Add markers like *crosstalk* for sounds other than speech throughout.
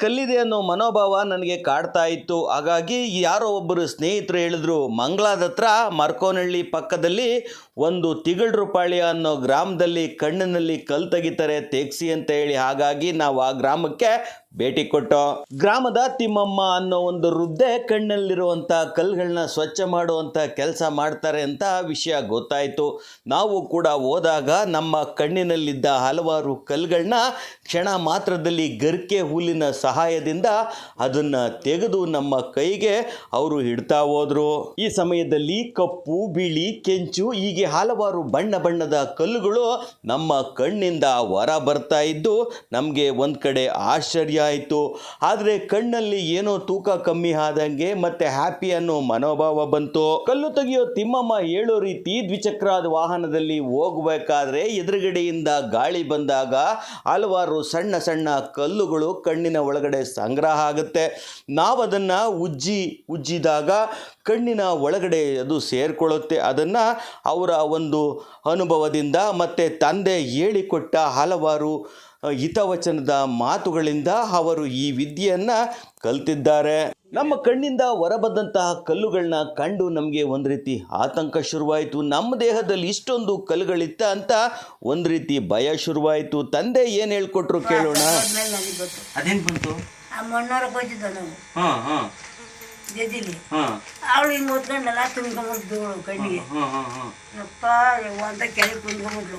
ಕಲ್ಲಿದೆ ಅನ್ನೋ ಮನೋಭಾವ ನನಗೆ ಕಾಡ್ತಾ ಇತ್ತು. ಹಾಗಾಗಿ ಯಾರೋ ಒಬ್ಬರು ಸ್ನೇಹಿತರು ಹೇಳಿದ್ರು ಮಂಗಳದ ಹತ್ರ ಮರ್ಕೋನಹಳ್ಳಿ ಪಕ್ಕದಲ್ಲಿ ಒಂದು ತಿಗಳ್ರುಪಾಳ್ಯ ಅನ್ನೋ ಗ್ರಾಮದಲ್ಲಿ ಕಣ್ಣಿನಲ್ಲಿ ಕಲ್ ತೆಗಿತಾರೆ, ತೆಗ್ಸಿ ಅಂತ ಹೇಳಿ. ಹಾಗಾಗಿ ನಾವು ಆ ಗ್ರಾಮಕ್ಕೆ ಭೇಟಿ ಕೊಟ್ಟೋ. ಗ್ರಾಮದ ತಿಮ್ಮಮ್ಮ ಅನ್ನೋ ಒಂದು ವೃದ್ಧೆ ಕಣ್ಣಲ್ಲಿರುವಂಥ ಕಲ್ಗಳನ್ನ ಸ್ವಚ್ಛ ಮಾಡುವಂಥ ಕೆಲಸ ಮಾಡ್ತಾರೆ ಅಂತ ವಿಷಯ ಗೊತ್ತಾಯಿತು. ನಾವು ಕೂಡ ಹೋದಾಗ ನಮ್ಮ ಕಣ್ಣಿನಲ್ಲಿದ್ದ ಹಲವಾರು ಕಲ್ಗಳನ್ನ ಕ್ಷಣ ಮಾತ್ರದಲ್ಲಿ ಗರ್ಕೆ ಹುಲ್ಲಿನ ಸಹಾಯದಿಂದ ಅದನ್ನು ತೆಗೆದು ನಮ್ಮ ಕೈಗೆ ಅವರು ಹಿಡ್ತಾ ಹೋದ್ರು. ಈ ಸಮಯದಲ್ಲಿ ಕಪ್ಪು, ಬಿಳಿ, ಕೆಂಚು, ಹೀಗೆ ಹಲವಾರು ಬಣ್ಣ ಬಣ್ಣದ ಕಲ್ಲುಗಳು ನಮ್ಮ ಕಣ್ಣಿಂದ ಹೊರ ಬರ್ತಾ ಇದ್ದು ನಮಗೆ ಒಂದು ಕಡೆ ಆಶ್ಚರ್ಯ ಆಯಿತು. ಆದರೆ ಕಣ್ಣಲ್ಲಿ ಏನೋ ತೂಕ ಕಮ್ಮಿ ಆದಂಗೆ ಮತ್ತೆ ಹ್ಯಾಪಿ ಅನ್ನೋ ಮನೋಭಾವ ಬಂತು. ಕಲ್ಲು ತೆಗೆಯೋ ತಿಮ್ಮಮ್ಮ ಹೇಳೋ ರೀತಿ ದ್ವಿಚಕ್ರದ ವಾಹನದಲ್ಲಿ ಹೋಗಬೇಕಾದ್ರೆ ಎದುರುಗಡೆಯಿಂದ ಗಾಳಿ ಬಂದಾಗ ಹಲವಾರು ಸಣ್ಣ ಸಣ್ಣ ಕಲ್ಲುಗಳು ಕಣ್ಣಿನ ಒಳಗಡೆ ಸಂಗ್ರಹ ಆಗುತ್ತೆ. ನಾವು ಅದನ್ನು ಉಜ್ಜಿ, ಉಜ್ಜಿದಾಗ ಕಣ್ಣಿನ ಒಳಗಡೆ ಅದು ಸೇರಿಕೊಳ್ಳುತ್ತೆ. ಅದನ್ನು ಅವರ ಒಂದು ಅನುಭವದಿಂದ ಮತ್ತು ತಂದೆ ಹೇಳಿಕೊಟ್ಟ ಹಲವಾರು, ಹಿತವಚನದ ಮಾತುಗಳಿಂದ ಅವರು ಈ ವಿದ್ಯೆಯನ್ನು ಕಲ್ತಿದ್ದಾರೆ. ನಮ್ಮ ಕಣ್ಣಿಂದ ಹೊರಬಂದಂತಹ ಕಲ್ಲುಗಳನ್ನ ಕಂಡು ನಮಗೆ ಒಂದು ರೀತಿ ಆತಂಕ ಶುರುವಾಯಿತು. ನಮ್ಮ ದೇಹದಲ್ಲಿ ಇಷ್ಟೊಂದು ಕಲ್ಲುಗಳಿತ್ತ ಅಂತ ಒಂದು ರೀತಿ ಭಯ ಶುರುವಾಯಿತು. ತಂದೆ ಏನು ಹೇಳ್ಕೊಟ್ರು ಕೇಳೋಣ? ಅದೇನು ಬಂತು? ಅವಳು ಹಿಂಗೆ ಓದ್ಕೊಂಡಲ್ಲ ತುಂಬ್ಕೊಂಬಿಡ್ದು ಕಣ್ಣಿಗೆ. ಹಾಂ ಹಾಂ ಹಾಂ ಯಪ್ಪ ಯವ್ವ ಅಂತ ಕೆಳಗೆ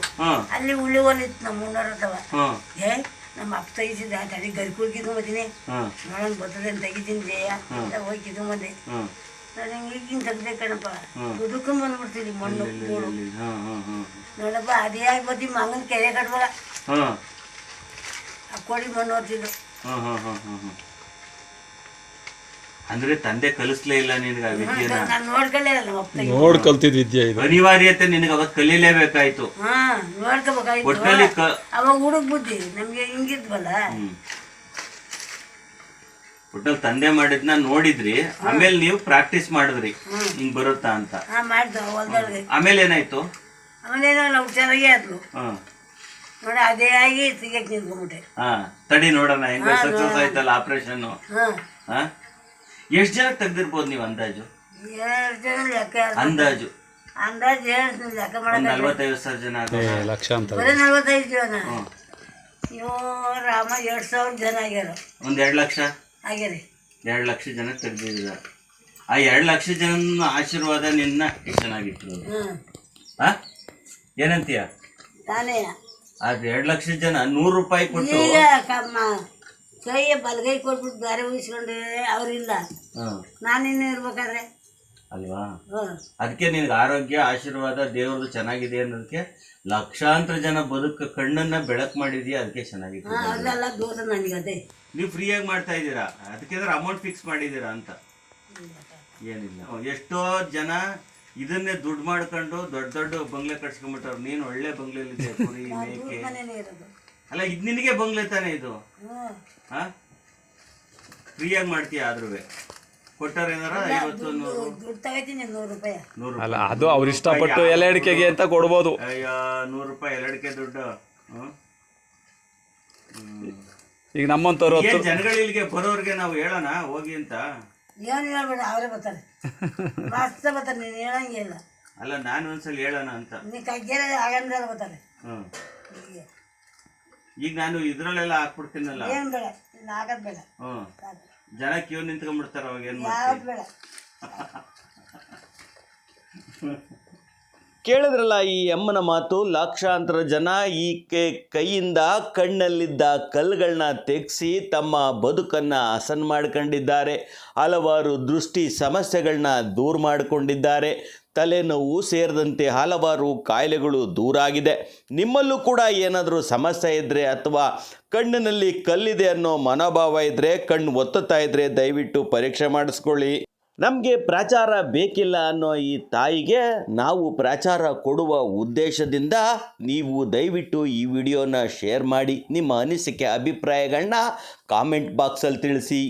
ಅಲ್ಲಿ ಉಳಿವಲ್ಲಿತ್ತು ನಮ್ಮ ಮುನ್ನೂರ ಅಥವಾ ಹಾಂ. ಏ ನಮ್ಮ ಅಪ್ಪ ತೆಗಿಸಿದ ತಡಿ ಗರಿಕೂಲ್ ಮದಿನಿ ನೋಡೋಣ ಬರ್ತದೆ ಅಂತ ತೆಗಿತೀನಿ ಜಯ. ಅಂತ ಹೋಗಿದ್ದು ಮದಿ ನಾನು ಹಿಂಗೆ ಹಿಂಗೆ ತೆಗ್ದೆ ಕಣಪ್ಪ. ದುಡ್ಕೊಂಡ್ ಬಂದ್ಬಿಡ್ತೀನಿ ಮಣ್ಣು ಹಾಂ ನೋಡಪ್ಪ ಅದೇ ಆಗಿ ಬರ್ತೀನಿ ಮಗನ ಕೆರೆ ಕಟ್ಬಲ್ಲ ಆ ಕೋಳಿ ಮಣ್ಣು ಓದ್ತಿದ್ದು ಹಾಂ ಹಾಂ ಹಾಂ ಹಾಂ ಹಾಂ ಅಂದ್ರೆ ತಂದೆ ಕಲಿಸ್ಲೇ ಇಲ್ಲ ನಿನ್ಗೆ ಆ ವಿದ್ಯೆನ? ನಾನು ನೋಡ್ಕೊಳ್ಳೇ ಇಲ್ಲ ನೋಡ್ ಕಲ್ತಿದ್ ವಿದ್ಯೆ ಇದು. ಅನಿವಾರ್ಯತೆ ನಿನಗೆ ಅವತ್ತು ಕಲೀಲೇಬೇಕಾಯ್ತು. ಹಾ ನೋಡ್ಕೋಬೇಕಾಯ್ತು. ಒಟ್ಟಲ್ಲಿ ಕ ಅವಾಗ ಹುಡುಗ ಬುದ್ಧಿ ನಮ್ಗೆ ಹಿಂಗಿದ್ವಲ್ಲ? ಹ್ಮ್. ಒಟ್ಟಲ್ಲಿ ತಂದೆ ಮಾಡಿದ್ನ ನೋಡಿದ್ರಿ ಆಮೇಲೆ ನೀವು ಪ್ರಾಕ್ಟೀಸ್ ಮಾಡಿದ್ರಿ ಹಿಂಗ್ ಬರುತ್ತಾ ಅಂತ. ಹಾ ಮಾಡ್ದ ಹೊಲ್ದೊಳಗೆ. ಆಮೇಲೆ ಏನಾಯ್ತು? ಆಮೇಲೆ ಏನೋ ನಾವು ಚೆನ್ನಾಗೇ ಆದ್ಲು. ಹಾ. ನೋಡಿ ಅದೇ ಆಗಿ ಸಿಗಕ್ಕೆ ಹಾ ತಡಿ ನೋಡೋಣ ಹೆಂಗ ಸಕ್ಸಸ್ ಆಯ್ತಲ್ಲ ಆಪರೇಷನ್ ಹಾ. ಹಾ? ಎಷ್ಟ್ ಜನ ತೆಗ್ದಿರ್ಬೋದು ನೀವು ಅಂದಾಜು? ಎರಡು ಜನ ಲೆಕ್ಕ ಅಂದಾಜು. ಅಂದಾಜು ಲೆಕ್ಕ ಒಂದ್ ಸಾವಿರ ಜನ ಆಗೋ ಏ, ಲಕ್ಷಾಂತರ ಬರೀ ನಲ್ವತ್ತೈದು ಜನ? ಹ್ಮ್. ರಾಮ ಎರಡು ಸಾವಿರ ಜನ ಆಗ್ಯಾರ? ಒಂದ್ ಎರಡ್ ಲಕ್ಷ? ಆಗ್ಯಾರಿ. ಎರಡ್ ಲಕ್ಷ ಜನ ತೆಗ್ದಿದ್ದೀರ? ಆ ಎರಡ್ ಲಕ್ಷ ಜನ ಆಶೀರ್ವಾದ ನಿನ್ನ ಎಷ್ಟ್ ಚೆನ್ನಾಗಿತ್ತು ಹ್ಞೂ ಹಾ ಏನಂತೀಯ? ತಾನೇ ಅದ್ ಎರಡ್ ಲಕ್ಷ ಜನ ನೂರು ರೂಪಾಯಿ ಕೊಟ್ಟು ಈಗ ಕಮ್ಮ ಕೈಯ ಬಲಗೈ ಕೊಟ್ಬಿಟ್ಟು ಬೇರೆ ಉಳಿಸ್ಕೊಂಡ್ರೆ ಅವರಿಲ್ಲ. ನಾನಿನ್ನೂ ಇರ್ಬೇಕಾದ್ರೆ. ಅಲ್ವಾ? ಅದಕ್ಕೆ ನಿನಗೆ ಆರೋಗ್ಯ ಆಶೀರ್ವಾದ ದೇವ್ರದ್ದು ಚೆನ್ನಾಗಿದೆ ಅನ್ನೋದಕ್ಕೆ ಲಕ್ಷಾಂತರ ಜನ ಬದುಕ ಕಣ್ಣನ್ನ ಬೆಳಕ್ ಮಾಡಿದ್ಯಾ? ಅದಕ್ಕೆ ಚೆನ್ನಾಗಿದೆ ನೀವು ಫ್ರೀಯಾಗಿ ಮಾಡ್ತಾ ಇದ್ದೀರಾ? ಅದಕ್ಕೆ ಅಮೌಂಟ್ ಫಿಕ್ಸ್ ಮಾಡಿದ್ದೀರಾ ಅಂತ? ಏನಿಲ್ಲ. ಎಷ್ಟೋ ಜನ ಇದನ್ನೇ ದುಡ್ಡು ಮಾಡ್ಕೊಂಡು ದೊಡ್ಡ ದೊಡ್ಡ ಬಂಗ್ಲೆ ಕಟ್ಸ್ಕೊಂಡ್ಬಿಟ್ಟವ್ರು. ನೀನು ಒಳ್ಳೆ ಬಂಗ್ಲೆಲಿದೆ ಅಲ್ಲ ಇದು ನಿನಗೆ ಬಂಗ್ಲೆ ತಾನೇ ಇದು? ಹಾ? ಫ್ರೀಯಾಗಿ ಮಾಡ್ತೀಯ ಆದ್ರೂ ಕೊಟ್ಟಾರ ಏನಾರ? ಐವತ್ತು ನೂರು? ದುಡ್ಡು ತಗೋತೀನಿ ನೂರು ರೂಪಾಯಿ. ನೂರು ಅಲ್ಲ ಅದು ಅವ್ರು ಇಷ್ಟಪಟ್ಟು ಎಲೆ ಅಡಿಕೆಗೆ ಅಂತ ಕೊಡ್ಬೋದು. ಅಯ್ಯೋ ನೂರು ರೂಪಾಯಿ ಎರಡಕ್ಕೆ ದುಡ್ಡು? ಹ್ಮ್? ಈಗ ನಮ್ಮಂತವ್ರು ಏನ್ ಜನಗಳು ಇಲ್ಲಿಗೆ ಬರೋರ್ಗೆ ನಾವು ಹೇಳೋಣ ಹೋಗಿ ಅಂತ? ಏನು ಹೇಳ್ಬೇಡ ಅವರೇ ಬರ್ತಾರೆ. ಮಸ್ತ ಬರ್ತಾರೆ ನೀನು ಹೇಳಂಗಿಲ್ಲ ಅಲ್ಲ ನಾನು ಒಂದ್ಸಲ ಹೇಳೋಣ ಅಂತ. ನೀ ಕಗ್ಗೆರ ಆಗಂದ್ರೆ ಬರ್ತಾರೆ. ಹ್ಮ್. ಈಗ ನಾನು ಇದ್ರಲ್ಲೆಲ್ಲ ಹಾಕ್ಬಿಡ್ತೀನಲ್ಲ? ಏನು ಬೇಡ ಇನ್ನು ಆಗೋದು ಬೇಡ. ಹ್ಮ್ ಸಾಕು. ಜನ ಕ್ಯೂ ನಿಂತ್ಕೊಂಡ್ಬಿಡ್ತಾರ ಅವಾಗ ಏನ್ ಯಾವ್ದು ಬೇಡ. *laughs* ಕೇಳಿದ್ರಲ್ಲ ಈ ಅಮ್ಮನ ಮಾತು ಲಕ್ಷಾಂತರ ಜನ ಈ ಕೈಯಿಂದ ಕಣ್ಣಲ್ಲಿದ್ದ ಕಲ್ಲುಗಳನ್ನ ತೆಗೆಸಿ ತಮ್ಮ ಬದುಕನ್ನು ಹಸನ್ ಮಾಡ್ಕೊಂಡಿದ್ದಾರೆ. ಹಲವಾರು ದೃಷ್ಟಿ ಸಮಸ್ಯೆಗಳನ್ನ ದೂರ ಮಾಡಿಕೊಂಡಿದ್ದಾರೆ. ತಲೆನೋವು ಸೇರಿದಂತೆ ಹಲವಾರು ಕಾಯಿಲೆಗಳು ದೂರಾಗಿದೆ. ನಿಮ್ಮಲ್ಲೂ ಕೂಡ ಏನಾದರೂ ಸಮಸ್ಯೆ ಇದ್ದರೆ ಅಥವಾ ಕಣ್ಣಿನಲ್ಲಿ ಕಲ್ಲಿದೆ ಅನ್ನೋ ಮನೋಭಾವ ಇದ್ದರೆ ಕಣ್ಣು ಒತ್ತುತ್ತಾ ಇದ್ದರೆ ದಯವಿಟ್ಟು ಪರೀಕ್ಷೆ ಮಾಡಿಸ್ಕೊಳ್ಳಿ. ನಮಗೆ ಪ್ರಚಾರ ಬೇಕಿಲ್ಲ ಅನ್ನೋ ಈ ತಾಯಿಗೆ ನಾವು ಪ್ರಚಾರ ಕೊಡುವ ಉದ್ದೇಶದಿಂದ ನೀವು ದಯವಿಟ್ಟು ಈ ವಿಡಿಯೋನ ಶೇರ್ ಮಾಡಿ. ನಿಮ್ಮ ಅನಿಸಿಕೆ ಅಭಿಪ್ರಾಯಗಳನ್ನ ಕಾಮೆಂಟ್ ಬಾಕ್ಸಲ್ಲಿ ತಿಳಿಸಿ.